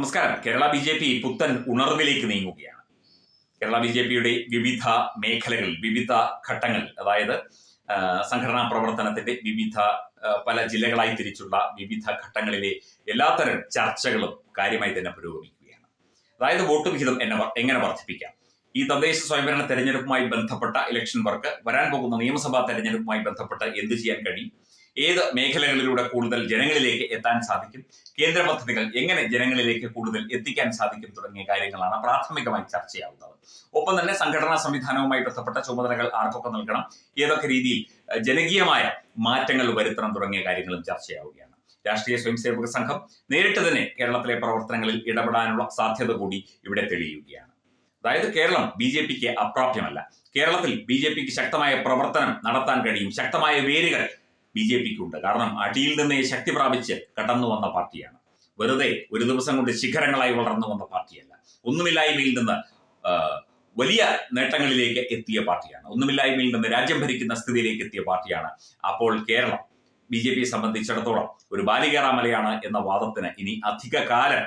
നമസ്കാരം. Kerala B J P പുത്തൻ ഉണർവിലേക്ക് നീങ്ങുകയാണ്. കേരള ബി ജെ പിയുടെ വിവിധ മേഖലകൾ വിവിധ ഘട്ടങ്ങൾ അതായത് സംഘടനാ പ്രവർത്തനത്തിന്റെ വിവിധ പല ജില്ലകളായി തിരിച്ചുള്ള വിവിധ ഘട്ടങ്ങളിലെ എല്ലാത്തരം ചർച്ചകളും കാര്യമായി തന്നെ പുരോഗമിക്കുകയാണ്. അതായത് വോട്ട് വിഹിതം എന്നെ എങ്ങനെ വർദ്ധിപ്പിക്കാം? ഈ തദ്ദേശ സ്വയംഭരണ തെരഞ്ഞെടുപ്പുമായി ബന്ധപ്പെട്ട ഇലക്ഷൻ വർക്ക് വരാൻ പോകുന്ന നിയമസഭാ തെരഞ്ഞെടുപ്പുമായി ബന്ധപ്പെട്ട് എന്ത് ചെയ്യാൻ കഴിയും? ഏത് മേഖലകളിലൂടെ കൂടുതൽ ജനങ്ങളിലേക്ക് എത്താൻ സാധിക്കും? കേന്ദ്ര പദ്ധതികൾ എങ്ങനെ ജനങ്ങളിലേക്ക് കൂടുതൽ എത്തിക്കാൻ സാധിക്കും തുടങ്ങിയ കാര്യങ്ങളാണ് പ്രാഥമികമായി ചർച്ചയാവുന്നത്. ഒപ്പം തന്നെ സംഘടനാ സംവിധാനവുമായി ബന്ധപ്പെട്ട ചുമതലകൾ ആർക്കൊക്കെ നൽകണം? ഏതൊക്കെ രീതിയിൽ ജനകീയമായ മാറ്റങ്ങൾ വരുത്തണം തുടങ്ങിയ കാര്യങ്ങളും ചർച്ചയാവുകയാണ്. രാഷ്ട്രീയ സ്വയംസേവക സംഘം നേരിട്ട് തന്നെ കേരളത്തിലെ പ്രവർത്തനങ്ങളിൽ ഇടപെടാനുള്ള സാധ്യത കൂടി ഇവിടെ തെളിയുകയാണ്. അതായത് കേരളം ബി ജെ പിക്ക് അപ്രാപ്യമല്ല. കേരളത്തിൽ ബി ജെ പിക്ക് ശക്തമായ പ്രവർത്തനം നടത്താൻ കഴിയും. ശക്തമായ വേരുകൾ ബി ജെ പിക്ക് ഉണ്ട് കാരണം അടിയിൽ നിന്ന് ശക്തി പ്രാപിച്ച് കടന്നു വന്ന പാർട്ടിയാണ്. വെറുതെ ഒരു ദിവസം കൊണ്ട് ശിഖരങ്ങളായി വളർന്നു വന്ന പാർട്ടിയല്ല. ഒന്നുമില്ലായ്മയിൽ നിന്ന് വലിയ നേട്ടങ്ങളിലേക്ക് എത്തിയ പാർട്ടിയാണ്. ഒന്നുമില്ലായ്മയിൽ നിന്ന് രാജ്യം ഭരിക്കുന്ന സ്ഥിതിയിലേക്ക് എത്തിയ പാർട്ടിയാണ് അപ്പോൾ കേരളം. ബി ജെ പിയെ സംബന്ധിച്ചിടത്തോളം ഒരു ബാലികേറാമലയാണ് എന്ന വാദത്തിന് ഇനി അധിക കാലം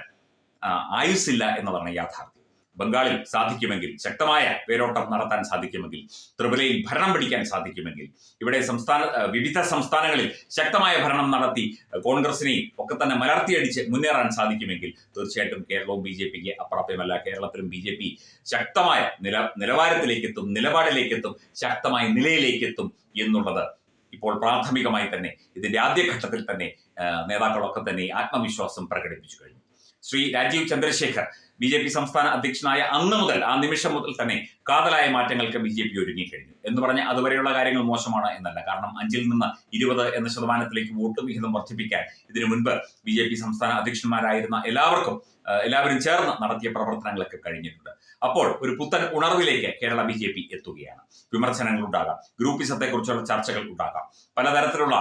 ആയുസ്സില്ല എന്നതാണ് യാഥാർത്ഥ്യം. ബംഗാളിൽ സാധിക്കുമെങ്കിൽ ശക്തമായ വേരോട്ടം നടത്താൻ സാധിക്കുമെങ്കിൽ ത്രിപുരയിൽ ഭരണം പിടിക്കാൻ സാധിക്കുമെങ്കിൽ ഇവിടെ സംസ്ഥാന വിവിധ സംസ്ഥാനങ്ങളിൽ ശക്തമായ ഭരണം നടത്തി കോൺഗ്രസിനെയും ഒക്കെ തന്നെ മലർത്തിയടിച്ച് മുന്നേറാൻ സാധിക്കുമെങ്കിൽ തീർച്ചയായിട്ടും കേരളവും ബി ജെ പിക്ക് അപ്രാപ്യമല്ല കേരളത്തിലും ബി ജെ പി ശക്തമായ നില നിലവാരത്തിലേക്കെത്തും നിലപാടിലേക്കെത്തും ശക്തമായ നിലയിലേക്കെത്തും എന്നുള്ളത് ഇപ്പോൾ പ്രാഥമികമായി തന്നെ ഇതിന്റെ ആദ്യഘട്ടത്തിൽ തന്നെ നേതാക്കളൊക്കെ തന്നെ ആത്മവിശ്വാസം പ്രകടിപ്പിച്ചു കഴിഞ്ഞു. Shri Rajeev Chandrasekhar B J P സംസ്ഥാന അധ്യക്ഷനായ അന്ന് മുതൽ ആ നിമിഷം മുതൽ തന്നെ കാതലായ മാറ്റങ്ങൾക്ക് ബി ജെ പി ഒരുങ്ങിക്കഴിഞ്ഞു. എന്ന് പറഞ്ഞ് അതുവരെയുള്ള കാര്യങ്ങൾ മോശമാണ് എന്നല്ല. കാരണം അഞ്ചിൽ നിന്ന് ഇരുപത് എന്ന ശതമാനത്തിലേക്ക് വോട്ട് വിഹിതം വർദ്ധിപ്പിക്കാൻ ഇതിനു മുൻപ് ബി ജെ പി സംസ്ഥാന അധ്യക്ഷന്മാരായിരുന്ന എല്ലാവർക്കും എല്ലാവരും ചേർന്ന് നടത്തിയ പ്രവർത്തനങ്ങളൊക്കെ കഴിഞ്ഞിട്ടുണ്ട്. അപ്പോൾ ഒരു പുത്തൻ ഉണർവിലേക്ക് കേരള ബി ജെ പി എത്തുകയാണ്. വിമർശനങ്ങൾ ഉണ്ടാകാം. ഗ്രൂപ്പിസത്തെ കുറിച്ചുള്ള ചർച്ചകൾ ഉണ്ടാകാം. പലതരത്തിലുള്ള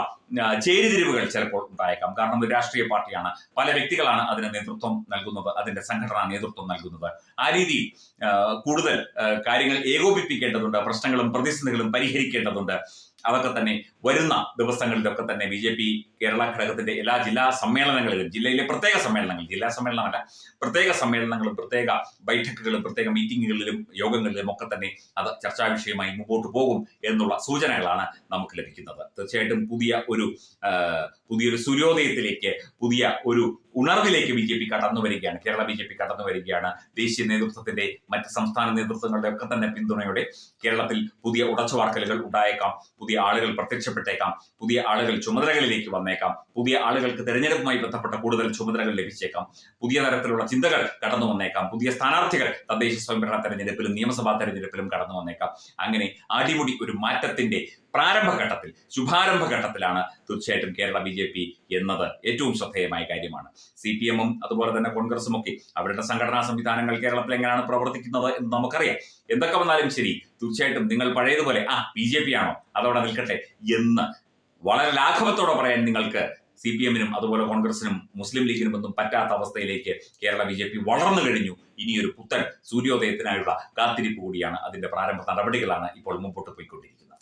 ചേരിതിരിവുകൾ ചിലപ്പോൾ ഉണ്ടായേക്കാം. കാരണം ഒരു രാഷ്ട്രീയ പാർട്ടിയാണ് പല വ്യക്തികളാണ് അതിന് നേതൃത്വം നൽകുന്നത് അതിന്റെ സംഘടനാ നേതൃത്വം നൽകുന്നത്. ആ രീതിയിൽ കൂടുതൽ കാര്യങ്ങൾ ഏകോപിപ്പിക്കേണ്ടതുണ്ട് പ്രശ്നങ്ങളും പ്രതിസന്ധികളും പരിഹരിക്കേണ്ടതുണ്ട്. അതൊക്കെ തന്നെ വരുന്ന ദിവസങ്ങളിലൊക്കെ തന്നെ ബി ജെ പി കേരള ഘടകത്തിന്റെ എല്ലാ ജില്ലാ സമ്മേളനങ്ങളിലും ജില്ലയിലെ പ്രത്യേക സമ്മേളനങ്ങൾ ജില്ലാ സമ്മേളനമല്ല പ്രത്യേക സമ്മേളനങ്ങളും പ്രത്യേക ബൈഠക്കുകളും പ്രത്യേക മീറ്റിങ്ങുകളിലും യോഗങ്ങളിലും ഒക്കെ തന്നെ അത് ചർച്ചാ വിഷയമായി മുമ്പോട്ട് പോകും എന്നുള്ള സൂചനകളാണ് നമുക്ക് ലഭിക്കുന്നത്. തീർച്ചയായിട്ടും പുതിയ ഒരു പുതിയൊരു സൂര്യോദയത്തിലേക്ക് പുതിയ ഒരു ഉണർവിലേക്ക് ബി ജെ പി കടന്നു വരികയാണ് കേരള ബി ജെ പി കടന്നു വരികയാണ്. ദേശീയ നേതൃത്വത്തിന്റെ മറ്റ് സംസ്ഥാന നേതൃത്വങ്ങളുടെ ഒക്കെ തന്നെ പിന്തുണയോടെ കേരളത്തിൽ പുതിയ ഉടച്ചുവാർക്കലുകൾ ഉണ്ടായേക്കാം പുതിയ ആളുകൾ പ്രത്യക്ഷപ്പെട്ടേക്കാം. പുതിയ ആളുകൾ ചുമതലകളിലേക്ക് വന്നേക്കാം. പുതിയ ആളുകൾക്ക് തെരഞ്ഞെടുപ്പുമായി ബന്ധപ്പെട്ട കൂടുതൽ ചുമതലകൾ ലഭിച്ചേക്കാം. പുതിയ തരത്തിലുള്ള ചിന്തകൾ കടന്നു വന്നേക്കാം. പുതിയ സ്ഥാനാർത്ഥികൾ തദ്ദേശ സ്വയംഭരണ തെരഞ്ഞെടുപ്പിലും നിയമസഭാ തെരഞ്ഞെടുപ്പിലും കടന്നു വന്നേക്കാം. അങ്ങനെ അടിമുടി ഒരു മാറ്റത്തിന്റെ പ്രാരംഭഘട്ടത്തിൽ ശുഭാരംഭഘട്ടത്തിലാണ് തീർച്ചയായിട്ടും കേരള ബി ജെ പി എന്നത് ഏറ്റവും ശ്രദ്ധേയമായ കാര്യമാണ്. സി പി എമ്മും അതുപോലെ തന്നെ കോൺഗ്രസും ഒക്കെ അവരുടെ സംഘടനാ സംവിധാനങ്ങൾ കേരളത്തിൽ എങ്ങനെയാണ് പ്രവർത്തിക്കുന്നത് എന്ന് നമുക്കറിയാം. എന്തൊക്കെ വന്നാലും ശരി തീർച്ചയായിട്ടും നിങ്ങൾ പഴയതുപോലെ ആ ബി ജെ പി ആണോ? അതവിടെ നിൽക്കട്ടെ എന്ന് വളരെ ലാഘവത്തോടെ പറയാൻ നിങ്ങൾക്ക് സി പി എമ്മിനും അതുപോലെ കോൺഗ്രസിനും മുസ്ലിം ലീഗിനും ഒന്നും പറ്റാത്ത അവസ്ഥയിലേക്ക് കേരള ബി ജെ പി വളർന്നു കഴിഞ്ഞു. ഇനിയൊരു പുത്തൻ സൂര്യോദയത്തിനായുള്ള കാത്തിരിപ്പ് കൂടിയാണ് അതിന്റെ പ്രാരംഭ നടപടികളാണ് ഇപ്പോൾ മുമ്പോട്ട് പോയിക്കൊണ്ടിരിക്കുന്നത്.